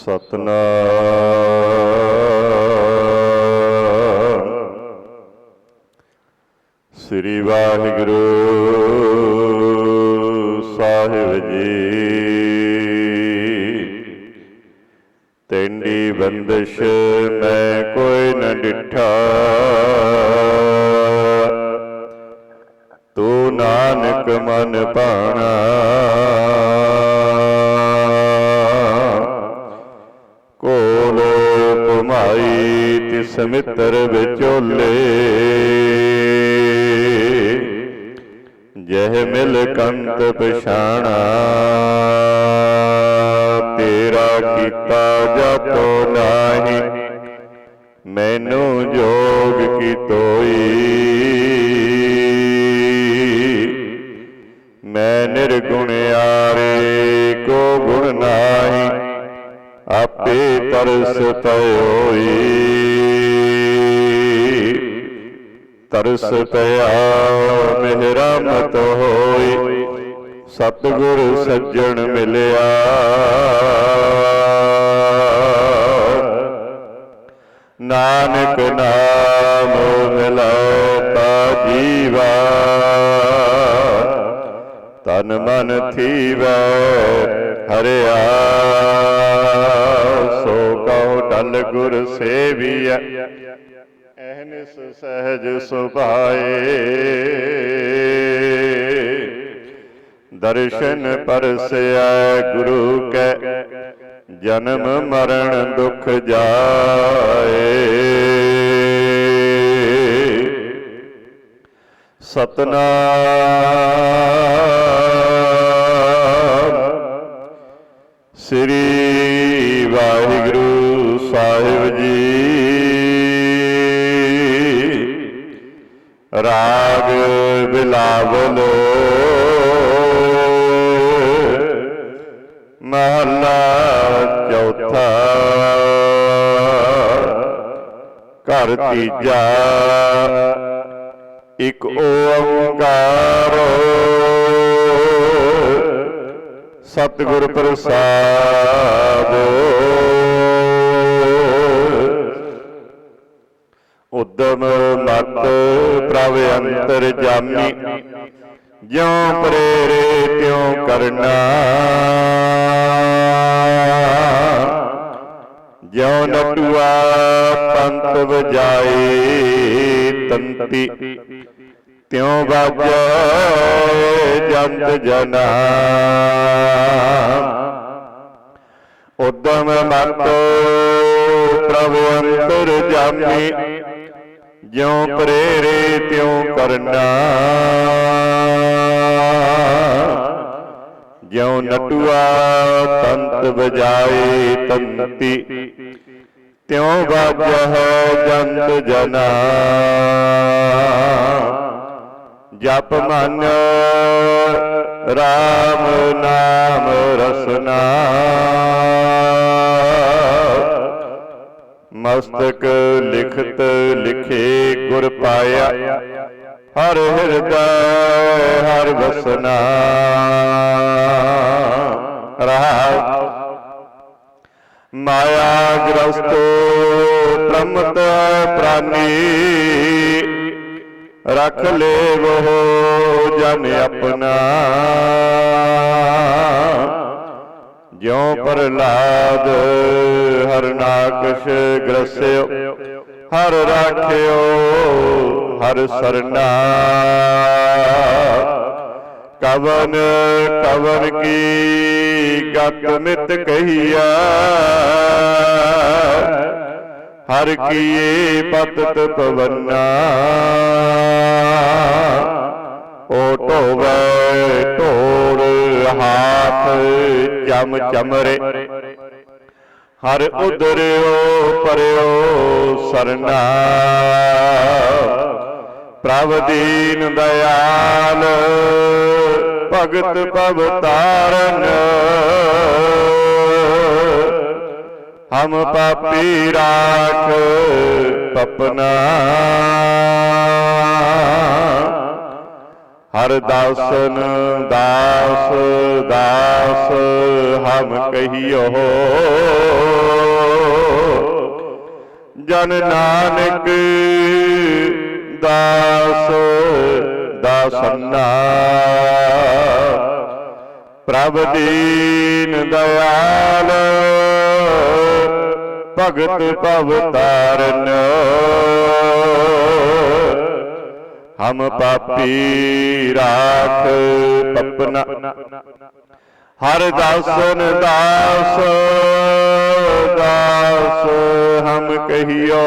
ਸਤਨਾਮ। ਸ੍ਰੀ ਵਾਹਿਗੁਰੂ। ਜਹ ਮਿਲ ਕੰਤ ਪਛਾਣਾ। ਤੇਰਾ ਕੀਤਾ ਜਪੋ ਨਾਹੀ, ਮੈਨੂੰ ਜੋਗ ਕੀ ਤੋਈ। ਮੈਂ ਨਿਰਗੁਣ ਆਰੇ ਕੋ ਗੁਣ ਨਾਹੀ, ਆਪੇ ਤਰਸ ਤਯੋਈ ਤਰਸ ਪਿਆ ਨਾਨਕ ਨਾਮ ਮਿਲੈ ਤਾ ਜੀਵਾ। ਤਨ ਮਨ ਥੀਵੈ ਹਰਿਆ। ਸੋ ਕਉ ਡਲ ਗੁਰ ਸੇਵੀਐ। ਐਹਨਿਸ ਸਹਿਜ ਸੁਭਾਏ। ਦਰਸ਼ਨ ਪਰਸੈ ਗੁਰੂ ਕੈ। ਜਨਮ ਮਰਨ ਦੁਖ ਜਾਏ। ਸਤਨਾਮ। ਤੀਜਾ ਇਕ ਓੰਕਾਰ। ਸਤਿਗੁਰ ਪ੍ਰਸਾਦ। ਉਦਮ ਮਤ ਪ੍ਰਭ ਅੰਤਰ ਜਾਮੀ। ਜਿਉ ਪ੍ਰੇਰੇ ਤਿਉ ਕਰਨਾ। ਜਿਉ ਨਟੁਆ ਪੰਤ ਵਜਾਈ ਤੰਤੀ। ਤਿਉ ਬਾਜੈ ਜੰਤ ਜਨਾ। ਉਦਮ ਮਤ ਪ੍ਰਭ ਅੰਤਰ ਜਾਮੀ। ਜਿਉ ਪ੍ਰੇਰੇ ਤਿਉ ਕਰਨਾ। ਜਿਉ ਨਟੂਆ ਤੰਤ ਬਜਾਏ ਤੰਤੀ, ਤਿਉ ਬਾਜਹਿ ਜੰਤ ਜਨਾ। ਜਪ ਮਨ RAM ਨਾਮ ਰਸਨਾ। ਮਸਤਕ ਲਿਖਤ ਲਿਖੇ ਗੁਰ ਪਾਇਆ। ਹਰ ਹਿਰਦੈ, ਹਰ ਵਸਨਾ। ਰਹਾ ਮਾਇਆ ਗ੍ਰਸਤ ਪ੍ਰਮਤ ਪ੍ਰਾਨੀ, ਰਖ ਲੈ ਉਹ ਜਨ ਆਪਣਾ। ਜਿਉ ਪ੍ਰਲਾਦ ਹਰਨਾਕਸ਼ ਗ੍ਰਸਿਓ, ਹਰ ਰਾਖਿਓ ਹਰ ਸਰਨਾ। ਕਵਨ ਕਵਨ ਕੀ ਗਤ ਮਿਤ ਕਹੀਆ ਹਰ ਕੀਏ ਪਤਤ ਪਵਨਾ ਓ ਢੋਵੇ ਢੋੜ ਹਾਥ ਚਮ ਚਮਰੇ। ਹਰ ਉਦਰਿਓ ਪਰਿਓ ਸਰਨਾ। ਪ੍ਰਭ ਦੀਨ ਦਇਆਲ, ਭਗਤ ਭਵ ਤਾਰਨ। ਹਮ ਪਾਪੀ ਰਾਖ ਪਪਨਾ ਹਰ ਦਾਸਨ ਦਾਸ ਦਾਸ ਹਮ ਕਹੀਓ। ਜਨ ਨਾਨਕ ਦਾਸ, ਦਾਸਨਾ। ਪ੍ਰਭ ਦੀਨ ਦਇਆਲ, ਭਗਤ ਭਵ ਤਾਰਨ। ਹਮ ਪਾਪੀ ਰਾਖ ਪਪਨਾ। ਹਰ ਦਾਸਨ ਦਾਸ ਦਾਸ ਹਮ ਕਹੀਓ।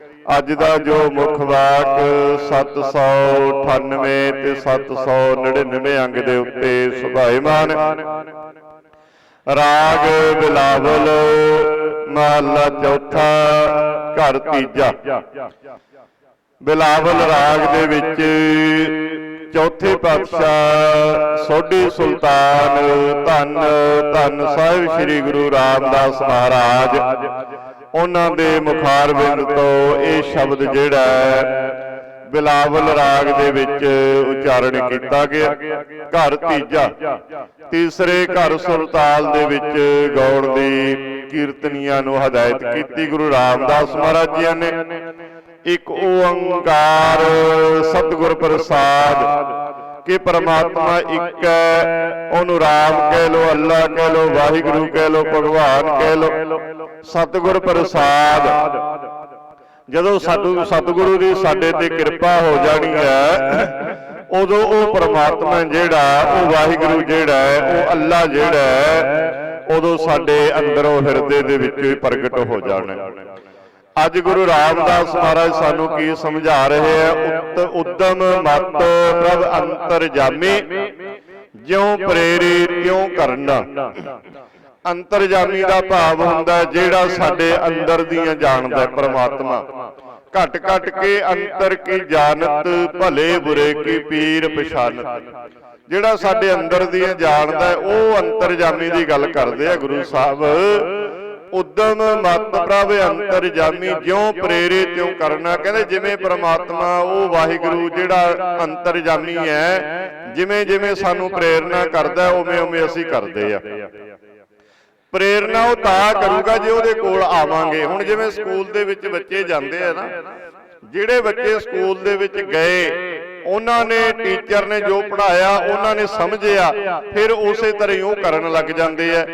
ਅੱਜ ਦਾ ਜੋ ਮੁੱਖ ਵਾਕ 798 ਤੇ 799 ਅੰਗ ਦੇ ਉੱਤੇ ਸੁਭਾਏਮਾਨ ਰਾਗ ਬਿਲਾਵਲ ਮਹਲਾ ਚੌਥਾ ਘਰ ਤੀਜਾ। ਬਿਲਾਵਲ ਰਾਗ ਦੇ ਵਿੱਚ ਚੌਥੇ ਪਾਤਸ਼ਾਹ ਸੋਢੀ ਸੁਲਤਾਨ ਧੰਨ ਧੰਨ ਸਾਹਿਬ ਸ੍ਰੀ ਗੁਰੂ ਰਾਮਦਾਸ ਮਹਾਰਾਜ। ਉਹਨਾਂ ਦੇ ਮੁਖਾਰਬਿੰਦ ਤੋਂ ਇਹ ਸ਼ਬਦ ਜਿਹੜਾ ਬਿਲਾਵਲ ਰਾਗ ਦੇ ਵਿੱਚ ਉਚਾਰਨ ਕੀਤਾ ਗਿਆ। ਘਰ ਤੀਜਾ। ਤੀਸਰੇ ਘਰ ਸੁਰਤਾਲ ਦੇ ਵਿੱਚ ਗਾਉਣ ਦੀ ਕੀਰਤਨੀਆਂ ਨੂੰ ਹਦਾਇਤ ਕੀਤੀ ਗੁਰੂ ਰਾਮਦਾਸ ਮਹਾਰਾਜ ਜੀ ਨੇ। ਇੱਕ ਓੰਕਾਰ ਸਤਿਗੁਰ ਪ੍ਰਸਾਦ। ਕਿ ਪਰਮਾਤਮਾ ਇੱਕ ਹੈ ਉਹਨੂੰ ਰਾਮ ਕਹਿ ਲੋ ਅੱਲਾ ਕਹਿ ਲੋ ਵਾਹਿਗੁਰੂ ਕਹਿ ਲੋ ਭਗਵਾਨ ਕਹਿ ਲੋ ਸਤਿਗੁਰ ਪ੍ਰਸਾਦ। ਜਦੋਂ ਸਾਧੂ ਸਤਿਗੁਰੂ ਦੀ ਸਾਡੇ ਤੇ ਕਿਰਪਾ ਹੋ ਜਾਣੀ ਹੈ, ਉਦੋਂ ਉਹ ਪਰਮਾਤਮਾ ਜਿਹੜਾ, ਉਹ ਵਾਹਿਗੁਰੂ ਜਿਹੜਾ ਹੈ, ਉਹ ਅੱਲਾ ਜਿਹੜਾ ਹੈ, ਉਦੋਂ ਸਾਡੇ ਅੰਦਰੋਂ ਹਿਰਦੇ ਦੇ ਵਿੱਚੋਂ ਹੀ ਪ੍ਰਗਟ ਹੋ ਜਾਣਾ ਅੱਜ ਗੁਰੂ ਰਾਮਦਾਸ ਮਹਾਰਾਜ ਸਾਨੂੰ ਕੀ ਸਮਝਾ ਰਹੇ ਹੈ ਉਤ ਉਦਮ ਮਤ ਪ੍ਰਭ ਅੰਤਰ ਜਾਮੀ ਜਿਉ ਪ੍ਰੇਰੇ, ਤਿਉ ਕਰਨਾ। ਅੰਤਰਜਾਮੀ ਦਾ ਭਾਵ ਹੁੰਦਾ ਜਿਹੜਾ ਸਾਡੇ ਅੰਦਰ ਦੀਆਂ ਜਾਣਦਾ ਪਰਮਾਤਮਾ ਪ੍ਰਮਾਤਮਾ। ਘਟ ਘਟ ਕੇ ਅੰਤਰ ਕੀ ਜਾਣਤ, ਭਲੇ ਬੁਰੇ ਕੀ ਪੀਰ ਪਛਾਨਤ। ਜਿਹੜਾ ਸਾਡੇ ਅੰਦਰ ਦੀਆਂ ਜਾਣਦਾ ਹੈ, ਉਹ ਅੰਤਰਜਾਮੀ ਦੀ ਗੱਲ ਕਰਦੇ ਆ ਗੁਰੂ ਸਾਹਿਬ। ਉਦਮ ਮਤ ਪ੍ਰਭ ਅੰਤਰਜਾਮੀ ਜਿਉ ਪ੍ਰੇਰੇ ਤਿਉ ਕਰਨਾ। ਕਹਿੰਦੇ ਜਿਵੇਂ ਪ੍ਰਮਾਤਮਾ, ਉਹ ਵਾਹਿਗੁਰੂ ਜਿਹੜਾ ਅੰਤਰ ਜਾਮੀ ਹੈ, ਜਿਵੇਂ ਜਿਵੇਂ ਸਾਨੂੰ ਪ੍ਰੇਰਣਾ ਕਰਦਾ, ਉਵੇਂ ਉਵੇਂ ਅਸੀਂ ਕਰਦੇ ਆ। ਪ੍ਰੇਰਣਾ ਉਹ ਤਾਂ ਕਰੂਗਾ ਜੇ ਉਹਦੇ ਕੋਲ ਆਵਾਂਗੇ। ਹੁਣ ਜਿਵੇਂ ਸਕੂਲ ਦੇ ਵਿੱਚ ਬੱਚੇ ਜਾਂਦੇ ਆ ਨਾ, ਜਿਹੜੇ ਬੱਚੇ ਸਕੂਲ ਦੇ ਵਿੱਚ ਗਏ ਉਹਨਾਂ ਨੇ ਟੀਚਰ ਨੇ ਜੋ ਪੜਾਇਆ ਉਹਨਾਂ ਨੇ ਸਮਝਿਆ। ਫਿਰ ਉਸੇ ਤਰ੍ਹਾਂ ਹੀ ਉਹ ਕਰਨ ਲੱਗ ਜਾਂਦੇ ਆ।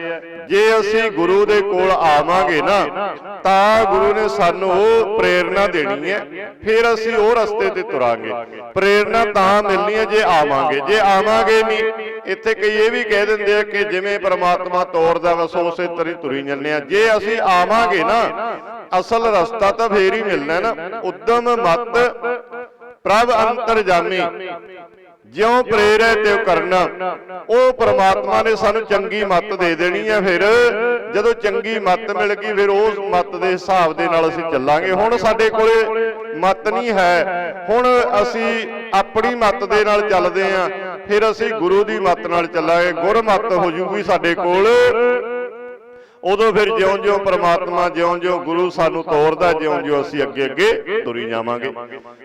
ਜੇ ਅਸੀਂ ਗੁਰੂ ਦੇ ਕੋਲ ਆਵਾਂਗੇ ਨਾ ਤਾਂ ਗੁਰੂ ਨੇ ਸਾਨੂੰ ਉਹ ਪ੍ਰੇਰਣਾ ਦੇਣੀ ਹੈ। ਫਿਰ ਅਸੀਂ ਉਹ ਰਸਤੇ ਤੇ ਤੁਰਾਂਗੇ। ਪ੍ਰੇਰਣਾ ਤਾਂ ਮਿਲਣੀ ਹੈ ਜੇ ਆਵਾਂਗੇ। ਜੇ ਆਵਾਂਗੇ ਨਹੀਂ ਇੱਥੇ ਕਈ ਇਹ ਵੀ ਕਹਿ ਦਿੰਦੇ ਆ ਕਿ ਜਿਵੇਂ ਪ੍ਰਮਾਤਮਾ ਤੋਰਦਾ ਵਸ ਉਸੇ ਤਰ੍ਹਾਂ ਤੁਰੀ ਜੰਨੇ ਆ। ਜੇ ਅਸੀਂ ਆਵਾਂਗੇ ਨਾ ਅਸਲ ਰਸਤਾ ਤਾਂ ਫੇਰ ਹੀ ਮਿਲਣਾ ਨਾ। ਉਦਮ ਮਤ ਪ੍ਰਭ ਅੰਤਰਜਾਮੀ ਜਿਉ ਪ੍ਰੇਰੈ ਤਿਉ ਕਰਨਾ। ਉਹ ਪ੍ਰਮਾਤਮਾ ਨੇ ਸਾਨੂੰ ਚੰਗੀ ਮੱਤ ਦੇ ਦੇਣੀ ਹੈ ਫਿਰ। ਜਦੋਂ ਚੰਗੀ ਮੱਤ ਮਿਲ ਗਈ ਫਿਰ ਉਸ ਮੱਤ ਦੇ ਹਿਸਾਬ ਦੇ ਨਾਲ ਅਸੀਂ ਚੱਲਾਂਗੇ। ਹੁਣ ਸਾਡੇ ਕੋਲੇ ਮੱਤ ਨਹੀਂ ਹੈ। ਹੁਣ ਅਸੀਂ ਆਪਣੀ ਮੱਤ ਦੇ ਨਾਲ ਚੱਲਦੇ ਆਂ ਫਿਰ ਅਸੀਂ ਗੁਰੂ ਦੀ ਮੱਤ ਨਾਲ ਚੱਲਾਂਗੇ। ਗੁਰ ਮੱਤ ਹੋ ਜੂਗੀ ਸਾਡੇ ਕੋਲ। ਉਦੋਂ ਫਿਰ ਜਿਉਂ-ਜਿਉਂ ਪ੍ਰਮਾਤਮਾ ਜਿਉਂ-ਜਿਉਂ ਗੁਰੂ ਸਾਨੂੰ ਤੋਰਦਾ ਜਿਉਂ-ਜਿਉਂ ਅਸੀਂ ਅੱਗੇ-ਅੱਗੇ ਤੁਰੀ ਜਾਵਾਂਗੇ।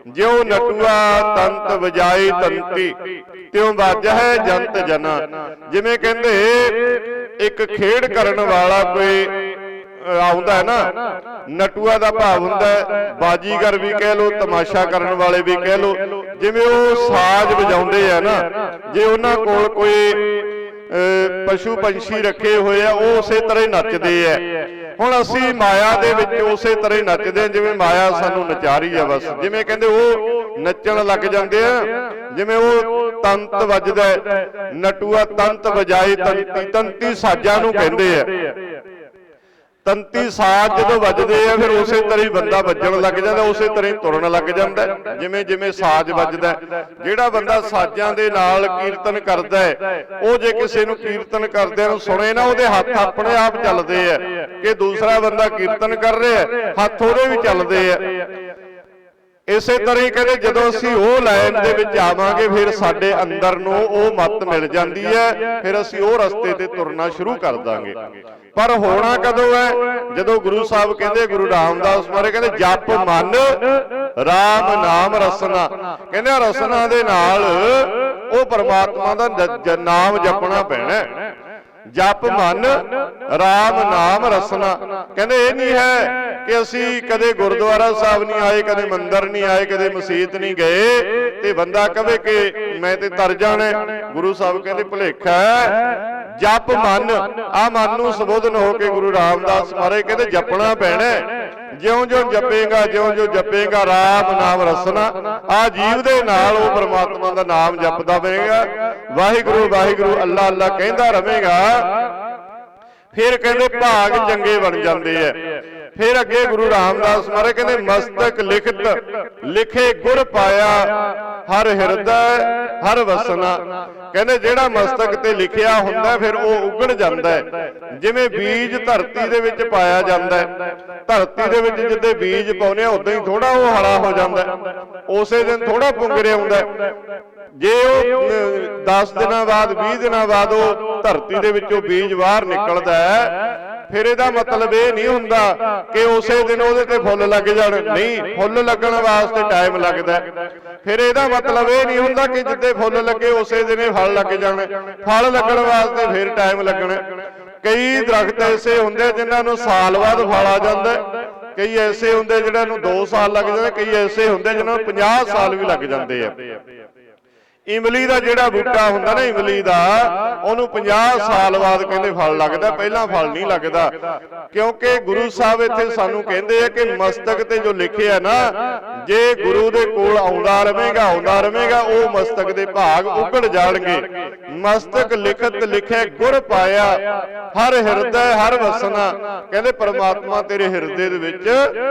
ਜਿਉਂ ਨਟੂਆ ਤੰਤ ਵਜਾਈ ਤੰਤੀ ਤਿਉਂ ਵੱਜ ਹੈ ਜੰਤ ਜਨਾ। ਜਿਵੇਂ ਕਹਿੰਦੇ ਇੱਕ ਖੇਡ ਕਰਨ ਵਾਲਾ ਕੋਈ ਆਉਂਦਾ ਹੈ ਨਾ? ਨਟੂਆ ਦਾ ਭਾਵ ਹੁੰਦਾ ਬਾਜੀਗਰ ਵੀ ਕਹਿ ਲੋ ਤਮਾਸ਼ਾ ਕਰਨ ਵਾਲੇ ਵੀ ਕਹਿ ਲੋ ਜਿਵੇਂ ਉਹ ਸਾਜ਼ ਵਜਾਉਂਦੇ ਆ ਨਾ ਜੇ ਉਹਨਾਂ ਕੋਲ ਕੋਈ ਪਸ਼ੂ ਪੰਛੀ ਰੱਖੇ ਹੋਏ ਆ, ਉਹ ਉਸੇ ਤਰ੍ਹਾਂ ਹੀ ਨੱਚਦੇ ਆ। ਹੁਣ ਅਸੀਂ ਮਾਇਆ ਦੇ ਵਿੱਚ ਉਸੇ ਤਰ੍ਹਾਂ ਹੀ ਨੱਚਦੇ ਆ, ਜਿਵੇਂ ਮਾਇਆ ਸਾਨੂੰ ਨਚਾ ਰਹੀ ਆ ਬਸ। ਜਿਵੇਂ ਕਹਿੰਦੇ ਉਹ ਨੱਚਣ ਲੱਗ ਜਾਂਦੇ ਆ, ਜਿਵੇਂ ਉਹ ਤੰਤ ਵੱਜਦਾ ਨਟੂਆ ਤੰਤ ਵਜਾਏ ਤੰਤੀ ਤੰਤੀ ਸਾਜ਼ਾਂ ਨੂੰ ਕਹਿੰਦੇ ਆ। ਤੰਤੀ ਸਾਜ਼ ਜਦੋਂ ਵੱਜਦੇ ਆ, ਫਿਰ ਉਸੇ ਤਰ੍ਹਾਂ ਹੀ ਬੰਦਾ ਵੱਜਣ ਲੱਗ ਜਾਂਦਾ, ਉਸੇ ਤਰ੍ਹਾਂ ਹੀ ਤੁਰਨ ਲੱਗ ਜਾਂਦਾ। ਜਿਵੇਂ ਜਿਵੇਂ ਸਾਜ਼ ਵੱਜਦਾ ਜਿਹੜਾ ਬੰਦਾ ਸਾਜ਼ਾਂ ਦੇ ਨਾਲ ਕੀਰਤਨ ਕਰਦਾ ਹੈ, ਉਹ ਜੇ ਕਿਸੇ ਨੂੰ ਕੀਰਤਨ ਕਰਦਿਆਂ ਨੂੰ ਸੁਣੇ ਨਾ, ਉਹਦੇ ਹੱਥ ਆਪਣੇ ਆਪ ਚੱਲਦੇ ਆ ਕਿ ਦੂਸਰਾ ਬੰਦਾ ਕੀਰਤਨ ਕਰ ਰਿਹਾ ਹੱਥ ਉਹਦੇ ਵੀ ਚੱਲਦੇ ਆ। ਇਸੇ ਤਰ੍ਹਾਂ ਹੀ ਕਹਿੰਦੇ ਜਦੋਂ ਅਸੀਂ ਉਹ ਲਾਈਨ ਦੇ ਵਿੱਚ ਆਵਾਂਗੇ, ਫਿਰ ਸਾਡੇ ਅੰਦਰ ਨੂੰ ਉਹ ਮੱਤ ਮਿਲ ਜਾਂਦੀ ਹੈ, ਫਿਰ ਅਸੀਂ ਉਹ ਰਸਤੇ ਤੇ ਤੁਰਨਾ ਸ਼ੁਰੂ ਕਰ ਦਾਂਗੇ। ਪਰ ਹੋਣਾ ਕਦੋਂ ਹੈ? ਜਦੋਂ ਗੁਰੂ ਸਾਹਿਬ ਕਹਿੰਦੇ, ਗੁਰੂ ਰਾਮਦਾਸ ਮਾਰੇ ਕਹਿੰਦੇ, ਜਪ ਮਨ RAM ਨਾਮ ਰਸਨਾ। ਕਹਿੰਦੇ ਆਹ ਰਸਨਾ ਦੇ ਨਾਲ ਉਹ ਪਰਮਾਤਮਾ ਦਾ ਨਾਮ ਜਪਣਾ ਪੈਣਾ ਜਪ ਮਨ RAM ਨਾਮ ਰਸਨਾ। ਕਹਿੰਦੇ ਇਹ ਨਹੀਂ ਹੈ ਕਿ ਅਸੀਂ ਕਦੇ ਗੁਰਦੁਆਰਾ ਸਾਹਿਬ ਨਹੀਂ ਆਏ, ਕਦੇ ਮੰਦਿਰ ਨਹੀਂ ਆਏ, ਕਦੇ ਮਸਜਿਦ ਨਹੀਂ ਗਏ। ਤੇ ਬੰਦਾ ਕਵੇ ਕਿ ਮੈਂ ਤੇ ਤਰ ਜਾਣਾ ਗੁਰੂ ਸਾਹਿਬ ਕਹਿੰਦੇ ਭੁਲੇਖਾ ਹੈ। ਜਪ ਮਨ ਆ ਮਨ ਨੂੰ ਸੰਬੋਧਨ ਹੋ ਕੇ ਗੁਰੂ ਰਾਮਦਾਸ ਮਹਾਰਾਜ ਕਹਿੰਦੇ ਜਪਣਾ ਪੈਣਾ ਜਿਉਂ-ਜਿਉਂ ਜਪੇਗਾ ਜਿਉਂ-ਜਿਉਂ ਜਪੇਗਾ, ਰਾਮ ਨਾਮ ਰਸਨਾ। ਆ ਜੀਵ ਦੇ ਨਾਲ ਉਹ ਪਰਮਾਤਮਾ ਦਾ ਨਾਮ ਜਪਦਾ ਰਹੇਗਾ ਵਾਹਿਗੁਰੂ ਵਾਹਿਗੁਰੂ, ਅੱਲਾ ਅੱਲਾ ਕਹਿੰਦਾ ਰਹੇਗਾ। ਫਿਰ ਕਹਿੰਦੇ ਭਾਗ ਚੰਗੇ ਬਣ ਜਾਂਦੇ ਐ ਫਿਰ ਅੱਗੇ ਗੁਰੂ ਰਾਮਦਾਸ ਮਹਾਰਾਜ ਕਹਿੰਦੇ, ਮਸਤਕ ਲਿਖਤ, ਲਿਖੇ ਗੁਰ ਪਾਇਆ, ਹਰ ਹਿਰਦੈ, ਹਰ ਵਸਨਾ। ਕਹਿੰਦੇ, ਜਿਹੜਾ ਮਸਤਕ ਤੇ ਲਿਖਿਆ ਹੁੰਦਾ, ਫਿਰ ਉਹ ਉਗੜ ਜਾਂਦਾ ਹੈ। ਜਿਵੇਂ ਬੀਜ ਧਰਤੀ ਦੇ ਵਿੱਚ ਪਾਇਆ ਜਾਂਦਾ ਹੈ। ਧਰਤੀ ਦੇ ਵਿੱਚ ਜਿੱਦੇ ਬੀਜ ਪਾਉਨੇ ਆ, ਉਦਾਂ ਹੀ ਥੋੜਾ ਉਹ ਹਰਾ ਹੋ ਜਾਂਦਾ ਉਸੇ ਦਿਨ ਥੋੜਾ ਪੁੰਗਰਿਆ ਹੁੰਦਾ ਜੇ ਉਹ 10 ਦਿਨਾਂ ਬਾਅਦ 20 ਦਿਨਾਂ ਬਾਅਦ ਉਹ ਧਰਤੀ ਦੇ ਵਿੱਚੋਂ ਬੀਜ ਬਾਹਰ ਨਿਕਲਦਾ ਹੈ ਫਿਰ ਇਹਦਾ ਮਤਲਬ ਇਹ ਨਹੀਂ ਹੁੰਦਾ ਕਿ ਉਸੇ ਦਿਨ ਉਹਦੇ ਤੇ ਫੁੱਲ ਲੱਗ ਜਾਣ। ਨਹੀਂ, ਫੁੱਲ ਲੱਗਣ ਵਾਸਤੇ ਟਾਈਮ ਲੱਗਦਾ। ਫਿਰ ਇਹਦਾ ਮਤਲਬ ਇਹ ਨਹੀਂ ਹੁੰਦਾ ਕਿ ਜਿੱਦੇ ਫੁੱਲ ਲੱਗੇ ਉਸੇ ਦਿਨੇ ਫਲ ਲੱਗ ਜਾਣ। ਫਲ ਲੱਗਣ ਵਾਸਤੇ ਫਿਰ ਟਾਈਮ ਲੱਗਣਾ। ਕਈ ਦਰਖਤ ਐਸੇ ਹੁੰਦੇ ਜਿਨ੍ਹਾਂ ਨੂੰ ਸਾਲ ਬਾਅਦ ਫਲ ਆ ਜਾਂਦਾ। ਕਈ ਐਸੇ ਹੁੰਦੇ ਜਿਹਨਾਂ ਨੂੰ 2 ਸਾਲ ਲੱਗ ਜਾਂਦੇ। ਕਈ ਐਸੇ ਹੁੰਦੇ ਜਿਹਨਾਂ ਨੂੰ 50 ਸਾਲ ਵੀ ਲੱਗ ਜਾਂਦੇ ਆ। ਇਮਲੀ ਦਾ ਜਿਹੜਾ ਬੂਟਾ ਹੁੰਦਾ ਨਾ ਇਮਲੀ ਦਾ, ਉਹਨੂੰ 50 ਸਾਲ ਬਾਅਦ ਕਹਿੰਦੇ ਫਲ ਲੱਗਦਾ, ਪਹਿਲਾਂ ਫਲ ਨਹੀਂ ਲੱਗਦਾ। ਕਿਉਂਕਿ ਗੁਰੂ ਸਾਹਿਬ ਇੱਥੇ ਸਾਨੂੰ ਕਹਿੰਦੇ ਆ ਕਿ ਮਸਤਕ ਤੇ ਜੋ ਲਿਖਿਆ ਨਾ, ਜੇ ਗੁਰੂ ਦੇ ਕੋਲ ਆਉਂਦਾ ਰਹੇਗਾ ਆਉਂਦਾ ਰਹੇਗਾ, ਉਹ ਮਸਤਕ ਦੇ ਭਾਗ ਉਗੜ ਜਾਣਗੇ। ਮਸਤਕ ਲਿਖਤ ਲਿਖੇ ਗੁਰ ਪਾਇਆ, ਹਰ ਹਿਰਦੈ, ਹਰ ਵਸਨਾ। ਕਹਿੰਦੇ ਪਰਮਾਤਮਾ ਤੇਰੇ ਹਿਰਦੇ ਦੇ ਵਿੱਚ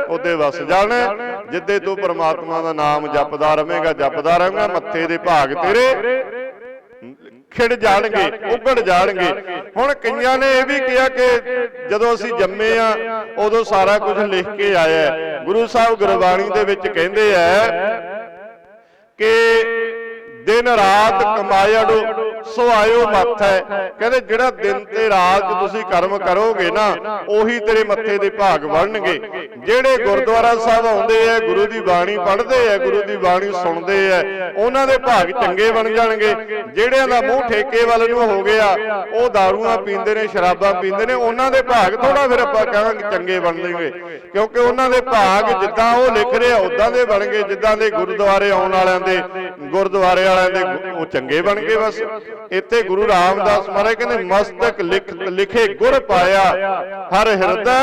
ਉਹਦੇ ਵਸ ਜਾਣਾ। ਹੈ। ਜਿੱਦੇ ਤੂੰ ਪਰਮਾਤਮਾ ਦਾ ਨਾਮ ਜਪਦਾ ਰਹੇਗਾ ਜਪਦਾ ਰਹੇਗਾ, ਮੱਥੇ ਦੇ ਭਾਗ ਤੇਰੇ ਖਿੜ ਜਾਣਗੇ, ਉਗੜ ਜਾਣਗੇ। ਹੁਣ ਕਈਆਂ ਨੇ ਇਹ ਵੀ ਕਿਹਾ ਕਿ ਜਦੋਂ ਅਸੀਂ ਜੰਮੇ ਆ, ਉਦੋਂ ਸਾਰਾ ਕੁਝ ਲਿਖ ਕੇ ਆਇਆ ਗੁਰੂ ਸਾਹਿਬ ਗੁਰਬਾਣੀ ਦੇ ਵਿੱਚ ਕਹਿੰਦੇ ਆ ਕਿ ਦਿਨ ਰਾਤ ਕਮਾਇੜੋ ਸੋ ਆਇਓ ਮੱਥ ਹੈ। ਕਹਿੰਦੇ ਜਿਹੜਾ ਦਿਨ ਤੇ ਰਾਤ ਤੁਸੀਂ ਕਰਮ ਕਰੋਗੇ ਨਾ, ਉਹੀ ਤੇਰੇ ਮੱਥੇ ਦੇ ਭਾਗ ਬਣਨਗੇ। ਜਿਹੜੇ ਗੁਰਦੁਆਰਾ ਸਾਹਿਬ ਆਉਂਦੇ ਆ ਗੁਰੂ ਦੀ ਬਾਣੀ ਪੜ੍ਹਦੇ ਆ ਗੁਰੂ ਦੀ ਬਾਣੀ ਸੁਣਦੇ ਆ ਉਹਨਾਂ ਦੇ ਭਾਗ ਚੰਗੇ ਬਣ ਜਾਣਗੇ। ਜਿਹੜਿਆਂ ਦਾ ਮੂੰਹ ਠੇਕੇ ਵੱਲ ਨੂੰ ਹੋ ਗਿਆ, ਉਹ ਦਾਰੂਆਂ ਪੀਂਦੇ ਨੇ, ਸ਼ਰਾਬਾਂ ਪੀਂਦੇ ਨੇ, ਉਹਨਾਂ ਦੇ ਭਾਗ ਥੋੜਾ ਫਿਰ ਆਪਾਂ ਕਹਾਂਗੇ ਚੰਗੇ ਬਣਨਗੇ ਕਿਉਂਕਿ ਉਹਨਾਂ ਦੇ ਭਾਗ ਜਿੱਦਾਂ ਉਹ ਲਿਖ ਰਿਹਾ, ਉਦਾਂ ਦੇ ਬਣ ਗਏ, ਜਿੱਦਾਂ ਦੇ ਗੁਰਦੁਆਰੇ ਆਉਣ ਵਾਲਿਆਂ ਦੇ, ਗੁਰਦੁਆਰੇ ਵਾਲਿਆਂ ਦੇ, ਉਹ ਚੰਗੇ ਬਣ ਗਏ ਬਸ। ਇੱਥੇ ਗੁਰੂ ਰਾਮਦਾਸ ਮਹਾਰਾਜ ਕਹਿੰਦੇ, ਮਸਤਕ ਲਿਖ ਲਿਖੇ ਗੁਰ ਪਾਇਆ, ਹਰ ਹਿਰਦਾ,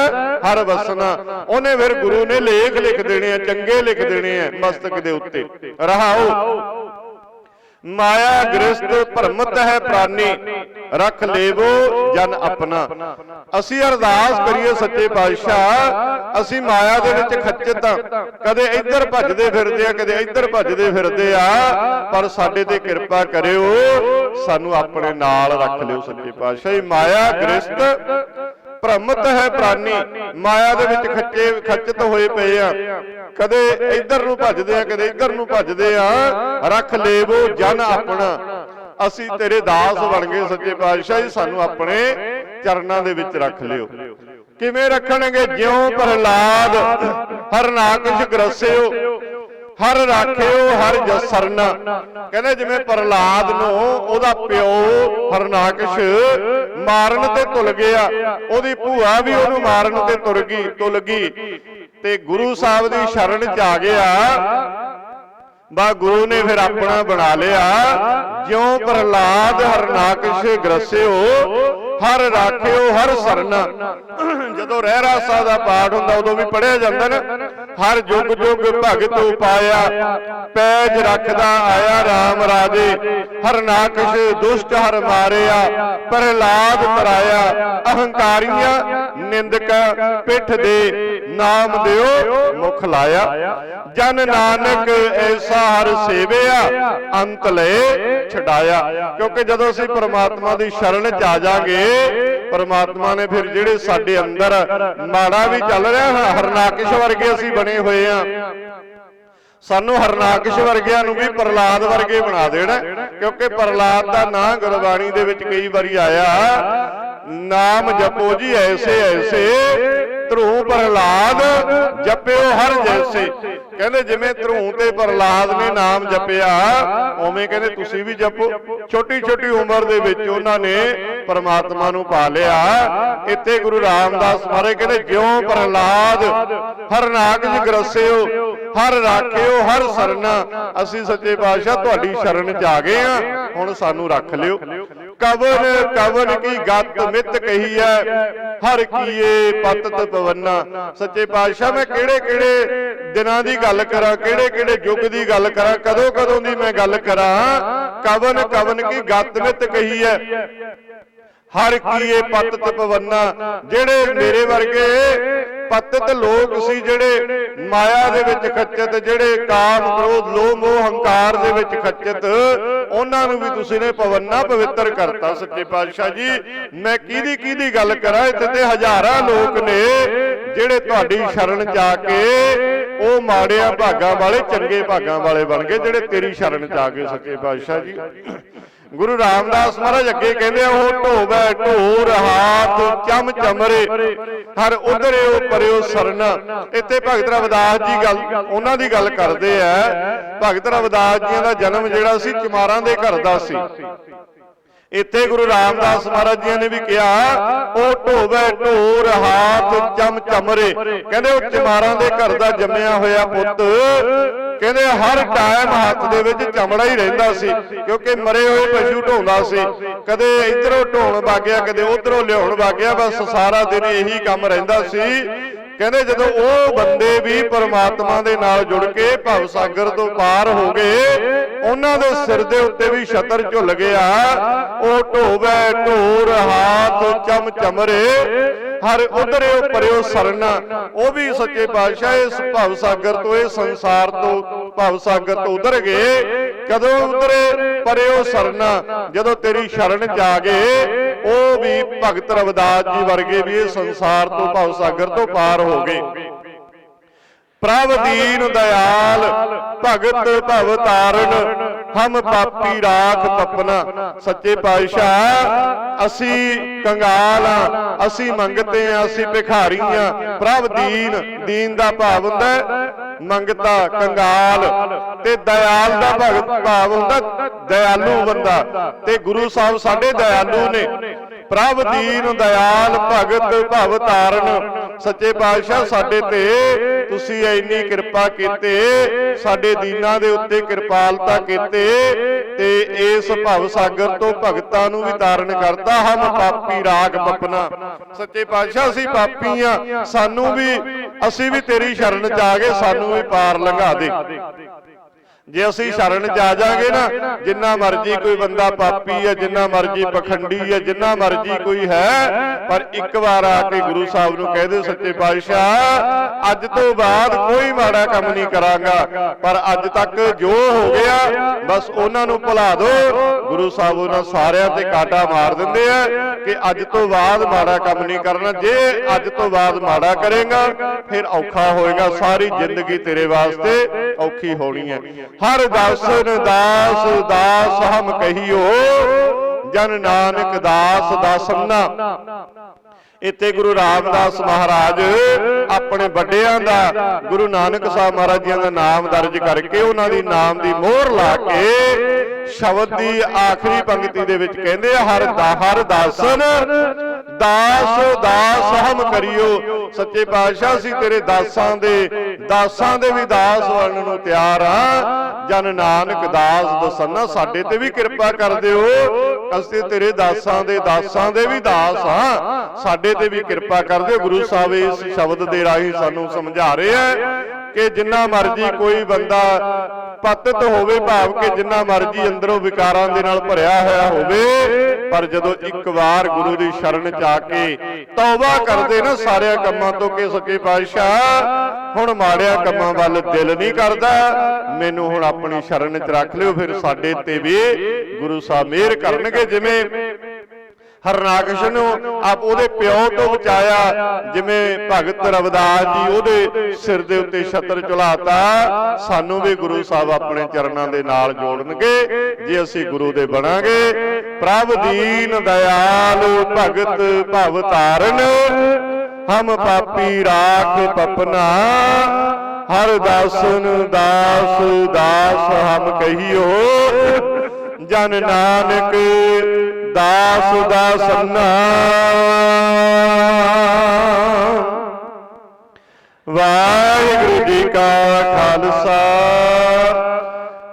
ਹਰ ਵਸਨਾ। ਉਹਨੇ ਫਿਰ ਗੁਰੂ ਨੇ ਲੇਖ ਲਿਖ ਦੇਣੇ ਆ, ਚੰਗੇ ਲਿਖ ਦੇਣੇ ਆ ਮਸਤਕ ਦੇ ਉੱਤੇ। ਰਹਾਓ। ਮਾਇਆ ਗ੍ਰਸਤ ਭਰਮਤ ਹੈ ਪ੍ਰਾਨੀ, ਰੱਖ ਲੇਵੋ ਜਨ ਆਪਣਾ। ਅਸੀਂ ਅਰਦਾਸ ਕਰੀਏ ਸੱਚੇ ਪਾਤਸ਼ਾਹ, ਅਸੀਂ ਮਾਇਆ ਦੇ ਵਿੱਚ ਖੱਚਤ ਆ ਕਦੇ ਇੱਧਰ ਭੱਜਦੇ ਫਿਰਦੇ ਆ, ਕਦੇ ਇੱਧਰ ਭੱਜਦੇ ਫਿਰਦੇ ਆ, ਪਰ ਸਾਡੇ ਤੇ ਕਿਰਪਾ ਕਰਿਓ, ਸਾਨੂੰ ਆਪਣੇ ਨਾਲ ਰੱਖ ਲਿਓ ਸੱਚੇ ਪਾਤਸ਼ਾਹ। ਇਹ ਮਾਇਆ ਗ੍ਰਸਤ ਭ੍ਰਮਤ ਹੈ ਪ੍ਰਾਨੀ। ਮਾਇਆ ਦੇ ਵਿੱਚ ਖੱਚੇ ਖੱਚਤ ਹੋਏ ਪਏ ਆ। ਕਦੇ ਇੱਧਰ ਨੂੰ ਭੱਜਦੇ ਆ, ਕਦੇ ਇੱਧਰ ਨੂੰ ਭੱਜਦੇ ਆ। ਰੱਖ ਲੇਵੋ ਜਨ ਆਪਣਾ। ਅਸੀਂ ਤੇਰੇ ਦਾਸ ਬਣ ਗਏ ਸੱਚੇ ਪਾਤਸ਼ਾਹ ਜੀ, ਸਾਨੂੰ ਆਪਣੇ ਚਰਨਾਂ ਦੇ ਵਿੱਚ ਰੱਖ ਲਿਓ। ਕਿਵੇਂ ਰੱਖਣਗੇ? ਜਿਉਂ ਪ੍ਰਹਲਾਦ, ਹਰਨਾਕਸ਼ ਗਰਸਿਓ ਹਰ ਰਾਖਿਓ ਹਰ ਜਸਰਨ ਕਹਿੰਦੇ ਜਿਵੇਂ ਪ੍ਰਹਲਾਦ ਨੂੰ ਉਹਦਾ ਪਿਓ ਹਰਨਾਕਸ਼ ਮਾਰਨ ਤੇ ਤੁਲ ਗਿਆ। ਉਹਦੀ ਭੂਆ ਵੀ ਉਹਨੂੰ ਮਾਰਨ ਤੇ ਤੁਰ ਗਈ ਤੁਲ ਗਈ। ਤੇ ਗੁਰੂ ਸਾਹਿਬ ਦੀ ਸ਼ਰਨ ਚ ਆ ਗਿਆ ਬਾ ਗੁਰੂ ਨੇ ਫਿਰ ਆਪਣਾ ਬਣਾ ਲਿਆ ਜਿਉਂ ਪ੍ਰਹਲਾਦ ਹਰਨਾਕਸ਼ ਗਰਸਿਓ ਹਰ ਰਾਖਿਓ, ਹਰ ਸਰਨਾ। ਜਦੋਂ ਰਹਿਰਾ ਰਾਸਾ ਦਾ ਪਾਠ ਹੁੰਦਾ, ਉਦੋਂ ਵੀ ਪੜਿਆ ਜਾਂਦਾ ਨਾ। ਹਰ ਜੁਗ ਜੁਗ ਭਗਤ ਉਪਾਇਆ, ਪੈਜ ਰੱਖਦਾ ਆਇਆ RAM ਰਾਜੇ। ਹਰ ਨਾਕਸ਼ ਦੁਸ਼ਟ ਹਰ ਮਾਰਿਆ, ਪ੍ਰਹਲਾਦ ਤਰਾਇਆ। ਅਹੰਕਾਰੀਆਂ ਨਿੰਦਕ ਪਿੱਠ ਦੇ ਨਾਮ ਦਿਓ, ਮੁਖ ਲਾਇਆ। ਜਨ ਨਾਨਕ ਐਸਾ ਹਰ ਸੇਵਿਆ, ਅੰਤ ਲਏ, ਛਡਾਇਆ। ਕਿਉਂਕਿ ਜਦੋਂ ਅਸੀਂ ਪਰਮਾਤਮਾ ਦੀ ਸ਼ਰਨ ਚ ਆ ਜਾਾਂਗੇ ਪਰਮਾਤਮਾ ਨੇ ਫਿਰ ਜਿਹੜੇ ਸਾਡੇ ਅੰਦਰ ਮਾੜਾ ਵੀ ਚੱਲ ਰਿਹਾ, ਹਰਨਾਕਸ਼ ਵਰਗੇ ਅਸੀਂ ਬਣੇ ਹੋਏ ਆ ਸਾਨੂੰ ਹਰਨਾਕਸ਼ ਵਰਗਿਆਂ ਨੂੰ ਵੀ ਪ੍ਰਲਾਦ ਵਰਗੇ ਬਣਾ ਦੇਣਾ, ਕਿਉਂਕਿ ਪ੍ਰਲਾਦ ਦਾ ਨਾਂ ਗੁਰਬਾਣੀ ਦੇ ਵਿੱਚ ਕਈ ਵਾਰੀ ਆਇਆ, ਨਾਮ ਜਪੋ ਜੀ ਐਸੇ ਐਸੇ ਧਰੂ ਪ੍ਰਹਲਾਦ ਜਪਿਓ ਹਰ ਜੈਸੇ। ਕਹਿੰਦੇ ਜਿਵੇਂ ਧਰੂ ਤੇ ਪ੍ਰਹਲਾਦ ਨੇ ਨਾਮ ਜਪਿਆ, ਉਵੇਂ ਕਹਿੰਦੇ ਤੁਸੀਂ ਵੀ ਜਪੋ। ਛੋਟੀ ਛੋਟੀ ਉਮਰ ਦੇ ਵਿੱਚ ਉਹਨਾਂ ਨੇ ਪਰਮਾਤਮਾ ਨੂੰ ਪਾ ਲਿਆ। ਇੱਥੇ ਗੁਰੂ ਰਾਮਦਾਸ ਮਹਾਰਾਜ ਕਹਿੰਦੇ, ਜਿਉ ਪ੍ਰਹਲਾਦ ਹਰਨਾਕ ਜੀ ਗਰਸਿਓ, ਹਰ ਰਾਖਿਓ, ਹਰ ਸਰਨਾ। ਅਸੀਂ ਸੱਚੇ ਪਾਤਸ਼ਾਹ, ਤੁਹਾਡੀ ਸ਼ਰਨ ਚ ਆ ਗਏ ਆ। ਹੁਣ ਸਾਨੂੰ ਰੱਖ ਲਿਓ। ਕਵਨ ਕਵਨ ਕੀ ਗੱਤ ਮਿੱਤ ਕਹੀ ਹੈ? ਹਰ ਕੀਏ ਪਤਤ ਪਵੰਨਾ ਸੱਚੇ ਪਾਤਸ਼ਾਹ ਮੈਂ ਕਿਹੜੇ ਕਿਹੜੇ ਦਿਨਾਂ ਦੀ ਗੱਲ ਕਰਾਂ? ਕਿਹੜੇ ਕਿਹੜੇ ਯੁੱਗ ਦੀ ਗੱਲ ਕਰਾਂ? ਕਦੋਂ ਕਦੋਂ ਦੀ ਮੈਂ ਗੱਲ ਕਰਾਂ? ਕਵਨ ਕਵਨ ਕੀ ਗੱਤ ਮਿੱਤ ਕਹੀ ਹੈ? ਹਰ ਕੀਏ ਪਤਤ ਪਵੰਨਾ ਜਿਹੜੇ ਮੇਰੇ ਵਰਗੇ ਪਤਤ ਲੋਕ ਸੀ ਜਿਹੜੇ ਮਾਇਆ ਦੇ ਵਿੱਚ ਖੱਚਤ ਜਿਹੜੇ ਕਾਮ ਕ੍ਰੋਧ ਲੋਭ ਮੋਹ ਹੰਕਾਰ ਦੇ ਵਿੱਚ ਖੱਚਤ ਉਹਨਾਂ ਨੂੰ ਵੀ ਤੁਸੀਂ ਨੇ ਪਵੰਨਾ ਪਵਿੱਤਰ ਕਰਤਾ ਸੱਚੇ ਪਾਤਸ਼ਾਹ ਜੀ। ਮੈਂ ਕਿਹਦੀ ਕਿਹਦੀ ਗੱਲ ਕਰਾਂ ਇੱਥੇ ਤੇ ਹਜ਼ਾਰਾਂ ਲੋਕ ਨੇ ਜਿਹੜੇ ਤੁਹਾਡੀ ਸ਼ਰਨ ਆ ਕੇ ਉਹ ਮਾੜਿਆਂ ਭਾਗਾਂ ਵਾਲੇ ਚੰਗੇ ਭਾਗਾਂ ਵਾਲੇ ਬਣ ਗਏ ਜਿਹੜੇ ਤੇਰੀ ਸ਼ਰਨ ਆ ਗਏ ਸੱਚੇ ਪਾਤਸ਼ਾਹ ਜੀ। ਗੁਰੂ ਰਾਮਦਾਸ ਮਹਾਰਾਜ ਅੱਗੇ ਕਹਿੰਦੇ ਆ, ਉਹ ਢੋਵੇ ਢੋਰ ਹਾਥ ਚਮ ਚਮਰੇ ਹਰ ਉਧਰੇ ਉਹ ਪਰਿਓ ਸਰਨ। ਇੱਥੇ ਭਗਤ ਰਵਿਦਾਸ ਜੀ ਗੱਲ ਉਹਨਾਂ ਦੀ ਗੱਲ ਕਰਦੇ ਆ। ਭਗਤ ਰਵਿਦਾਸ ਜੀ ਦਾ ਜਨਮ ਜਿਹੜਾ ਸੀ ਚਮਾਰਾਂ ਦੇ ਘਰ ਦਾ ਸੀ। ਇੱਥੇ ਗੁਰੂ ਰਾਮਦਾਸ ਮਹਾਰਾਜ ਜੀ ਨੇ ਵੀ ਕਿਹਾ, ਉਹ ਢੋਵੇ ਢੋਰ, ਹਾਥ ਚਮ ਚਮਰੇ। ਕਹਿੰਦੇ ਉਹ ਚਮਾਰਾਂ ਦੇ ਘਰ ਦਾ ਜੰਮਿਆ ਹੋਇਆ ਪੁੱਤ। ਕਹਿੰਦੇ ਹਰ ਟਾਈਮ ਹੱਥ ਦੇ ਵਿੱਚ ਚਮੜਾ ਹੀ ਰਹਿੰਦਾ ਸੀ, ਕਿਉਂਕਿ ਮਰੇ ਹੋਏ ਪਸ਼ੂ ਢੋਂਦਾ ਸੀ। ਕਦੇ ਇਧਰੋਂ ਢੋਣ ਵਾਗਿਆ ਕਦੇ ਉਧਰੋਂ ਲਿਆਉਣ ਵਾਗਿਆ ਬਸ ਸਾਰਾ ਦਿਨ ਇਹੀ ਕੰਮ ਰਹਿੰਦਾ ਸੀ। ਕਹਿੰਦੇ ਜਦੋਂ ਉਹ ਬੰਦੇ ਵੀ ਪਰਮਾਤਮਾ ਦੇ ਨਾਲ ਜੁੜ ਕੇ ਭਵ ਸਾਗਰ ਤੋਂ ਪਾਰ ਹੋ ਗਏ, ਉਹਨਾਂ ਦੇ ਸਿਰ ਦੇ ਉੱਤੇ ਵੀ ਛਤਰ ਝੁੱਲ ਗਿਆ। ਉਹ ਢੋਵੇ ਢੋਰ, ਹਾਥ ਚਮ ਚਮਰੇ। ਹਰ ਉਧਰੇ ਉਹ ਪਰਿਓ ਸਰਨਾ। ਉਹ ਵੀ ਸੱਚੇ ਪਾਤਸ਼ਾਹ ਇਸ ਭਵ ਸਾਗਰ ਤੋਂ ਇਹ ਸੰਸਾਰ ਤੋਂ ਭਵ ਸਾਗਰ ਤੋਂ ਉਧਰ ਗਏ। ਕਦੋਂ ਉਧਰੇ ਪਰਿਓ ਸਰਨਾ ਜਦੋਂ ਤੇਰੀ ਸ਼ਰਨ ਚ ਆ ਗਏ ਉਹ ਵੀ ਭਗਤ ਰਵਿਦਾਸ ਜੀ ਵਰਗੇ ਵੀ ਇਹ ਸੰਸਾਰ ਤੋਂ ਭਵ ਸਾਗਰ ਤੋਂ ਪਾਰ ਹੋ ਗਏ। ਪ੍ਰਭ ਦੀਨ ਦਇਆਲ ਭਗਤ ਭਵ ਤਾਰਨ ਹਮ ਪਾਪੀ ਰਾਖ ਪਪਨਾ ਸੱਚੇ ਪਾਤਸ਼ਾਹ, ਅਸੀਂ ਕੰਗਾਲ ਆ, ਅਸੀਂ ਮੰਗਤੇ ਆ, ਅਸੀਂ ਭਿਖਾਰੀ ਆ, ਪ੍ਰਭ ਦੀਨ ਦੀਨ ਦਾ ਭਾਵ ਹੁੰਦਾ ਮੰਗਤਾ ਕੰਗਾਲ ਤੇ ਦਇਆਲ ਦਾ ਭਗਤ ਭਾਵ ਹੁੰਦਾ, ਦਇਆਲੂ ਬੰਦਾ। ਤੇ ਗੁਰੂ ਸਾਹਿਬ ਸਾਡੇ ਦਇਆਲੂ ਨੇ। ਪ੍ਰਭ ਦੀਨ ਦਇਆਲ ਭਗਤ ਭਵ ਤਾਰਨ ਸੱਚੇ ਪਾਤਸ਼ਾਹ ਸਾਡੇ ਤੇ, ਤੁਸੀਂ ਇੰਨੀ ਕਿਰਪਾ ਕੀਤੇ, ਸਾਡੇ ਦੀਨਾਂ ਦੇ ਉੱਤੇ ਕਿਰਪਾਲਤਾ ਕੀਤੇ, ਤੇ ਇਸ ਭਵ ਸਾਗਰ ਤੋਂ ਭਗਤਾਂ ਨੂੰ ਵੀ ਤਾਰਨ ਕਰਤਾ। ਹਨ ਪਾਪੀ ਰਾਗ ਬਪਨਾ। ਸੱਚੇ ਪਾਤਸ਼ਾਹ ਅਸੀਂ ਪਾਪੀ ਆ ਸਾਨੂੰ ਵੀ ਅਸੀਂ ਵੀ ਤੇਰੀ ਸ਼ਰਨ ਚ ਆ ਗਏ ਸਾਨੂੰ ਵੀ ਪਾਰ ਲੰਘਾ ਦੇ। ਜੇ ਅਸੀਂ ਸ਼ਰਨ ਚ ਆ ਜਾਾਂਗੇ ਨਾ ਜਿੰਨਾ ਮਰਜ਼ੀ ਕੋਈ ਬੰਦਾ ਪਾਪੀ ਹੈ ਜਿੰਨਾ ਮਰਜ਼ੀ ਪਖੰਡੀ ਹੈ ਜਿੰਨਾ ਮਰਜ਼ੀ ਕੋਈ ਹੈ ਪਰ ਇੱਕ ਵਾਰ ਆ ਕੇ ਗੁਰੂ ਸਾਹਿਬ ਨੂੰ ਕਹਿ ਦੇ ਸੱਚੇ ਪਾਤਸ਼ਾਹ ਅੱਜ ਤੋਂ ਬਾਅਦ ਕੋਈ ਮਾੜਾ ਕੰਮ ਨਹੀਂ ਕਰਾਂਗਾ ਪਰ ਅੱਜ ਤੱਕ ਜੋ ਹੋ ਗਿਆ ਬਸ ਉਹਨਾਂ ਨੂੰ ਭੁਲਾ ਦਿਓ। ਗੁਰੂ ਸਾਹਿਬ ਉਹਨਾਂ ਸਾਰਿਆਂ ਤੇ ਕਾਟਾ ਮਾਰ ਦਿੰਦੇ ਆ ਕਿ ਅੱਜ ਤੋਂ ਬਾਅਦ ਮਾੜਾ ਕੰਮ ਨਹੀਂ ਕਰਨਾ। ਜੇ ਅੱਜ ਤੋਂ ਬਾਅਦ ਮਾੜਾ ਕਰੇਗਾ ਫਿਰ ਔਖਾ ਹੋਏਗਾ ਸਾਰੀ ਜ਼ਿੰਦਗੀ ਤੇਰੇ ਵਾਸਤੇ ਔਖੀ ਹੋਣੀ ਹੈ ਹਰ ਦਾਸਨ ਦਾਸ ਦਾਸ ਹਮ ਕਹੀਓ। ਜਨ ਨਾਨਕ ਦਾਸ ਦਾਸਨਾ ਇੱਥੇ ਗੁਰੂ ਰਾਮਦਾਸ ਮਹਾਰਾਜ ਆਪਣੇ ਵੱਡਿਆਂ ਦਾ ਗੁਰੂ ਨਾਨਕ ਸਾਹਿਬ ਮਹਾਰਾਜ ਜੀਆਂ ਦਾ ਨਾਮ ਦਰਜ ਕਰਕੇ ਉਹਨਾਂ ਦੀ ਨਾਮ ਦੀ ਮੋਹਰ ਲਾ ਕੇ ਸ਼ਬਦ ਦੀ ਆਖਰੀ ਪੰਕਤੀ ਦੇ ਵਿੱਚ ਕਹਿੰਦੇ ਆ ਹਰ ਦਾ ਹਰ ਦਾਸਨ ਦਾਸ ਦਾਸ ਹਮ ਕਰਿਓ। ਸੱਚੇ ਪਾਤਸ਼ਾਹ ਸੀ ਤੇਰੇ ਦਾਸਾਂ ਦੇ ਦਾਸਾਂ ਦੇ ਵੀ ਦਾਸ ਬਣਨ ਨੂੰ ਤਿਆਰ ਆ। ਜਨ ਨਾਨਕ ਦਾਸ ਦਸਨਾ ਸਾਡੇ ਤੇ ਵੀ ਕਿਰਪਾ ਕਰ ਦਿਓ। ਅਸੀਂ ਤੇਰੇ ਦਾਸਾਂ ਦੇ ਦਾਸਾਂ ਦੇ ਵੀ ਦਾਸ ਆ। ਸਾਡੇ ਤੇ ਵੀ ਕਿਰਪਾ ਕਰ ਦਿਓ। ਗੁਰੂ ਸਾਹਿਬ ਇਸ ਸ਼ਬਦ ਦੇ ਰਾਹੀਂ ਸਾਨੂੰ ਸਮਝਾ ਰਹੇ ਆ ਕਿ ਜਿੰਨਾ ਮਰਜ਼ੀ ਕੋਈ ਬੰਦਾ ਪਤਿਤ ਹੋਵੇ ਭਾਵ ਕਿ ਜਿੰਨਾ ਮਰਜ਼ੀ ਅੰਦਰੋਂ ਵਿਕਾਰਾਂ ਦੇ ਨਾਲ ਭਰਿਆ ਹੋਇਆ ਹੋਵੇ, ਪਰ ਜਦੋਂ ਇੱਕ ਵਾਰ ਗੁਰੂ ਦੀ ਸ਼ਰਨ ਚ ਆ ਕੇ ਤੌਬਾ ਕਰਦੇ ਨਾ ਸਾਰਿਆਂ ਕੰਮਾਂ ਤੋਂ ਕਿ ਸੱਚੇ ਪਾਤਸ਼ਾਹ, ਹੁਣ ਮਾੜਿਆਂ ਕੰਮਾਂ ਵੱਲ ਦਿਲ ਨਹੀਂ ਕਰਦਾ, ਮੈਨੂੰ ਹੁਣ ਆਪਣੀ ਸ਼ਰਨ ਚ ਰੱਖ ਲਿਓ, ਫਿਰ ਸਾਡੇ ਤੇ ਵੀ ਗੁਰੂ ਸਾਹਿਬ ਮਿਹਰ ਕਰਨਗੇ, ਜਿਵੇਂ ਹਰਨਾਕਸ਼ ਨੂੰ ਆਪ ਉਹਦੇ ਪਿਓ ਤੋਂ ਬਚਾਇਆ, ਜਿਵੇਂ ਭਗਤ ਰਵਦਾਸ ਜੀ ਉਹਦੇ ਸਿਰ ਦੇ ਉੱਤੇ ਛਤਰ ਚੁਲਾਤਾ, ਸਾਨੂੰ ਵੀ ਗੁਰੂ ਸਾਹਿਬ ਆਪਣੇ ਚਰਨਾਂ ਦੇ ਨਾਲ ਜੋੜਨਗੇ, ਜੇ ਅਸੀਂ ਗੁਰੂ ਦੇ ਬਣਾਂਗੇ। ਪ੍ਰਭ ਦੀਨ ਦਿਆਲ ਭਗਤ ਭਵ ਤਾਰਨ ਹਮ ਪਾਪੀ ਰਾਖ ਪਪਨਾ ਹਰ ਦਾਸਨ ਦਾਸ ਦਾਸ ਹਮ ਕਹੀਓ, ਜਨ ਨਾਨਕ ਦਾਸ ਦਾਸਨਾ ਵਾਹਿਗੁਰੂ ਜੀ ਕਾ ਖਾਲਸਾ।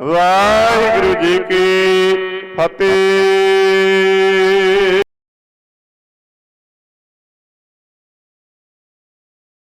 ਵਾਹਿਗੁਰੂ ਜੀ ਕੀ ਫਤਿਹ।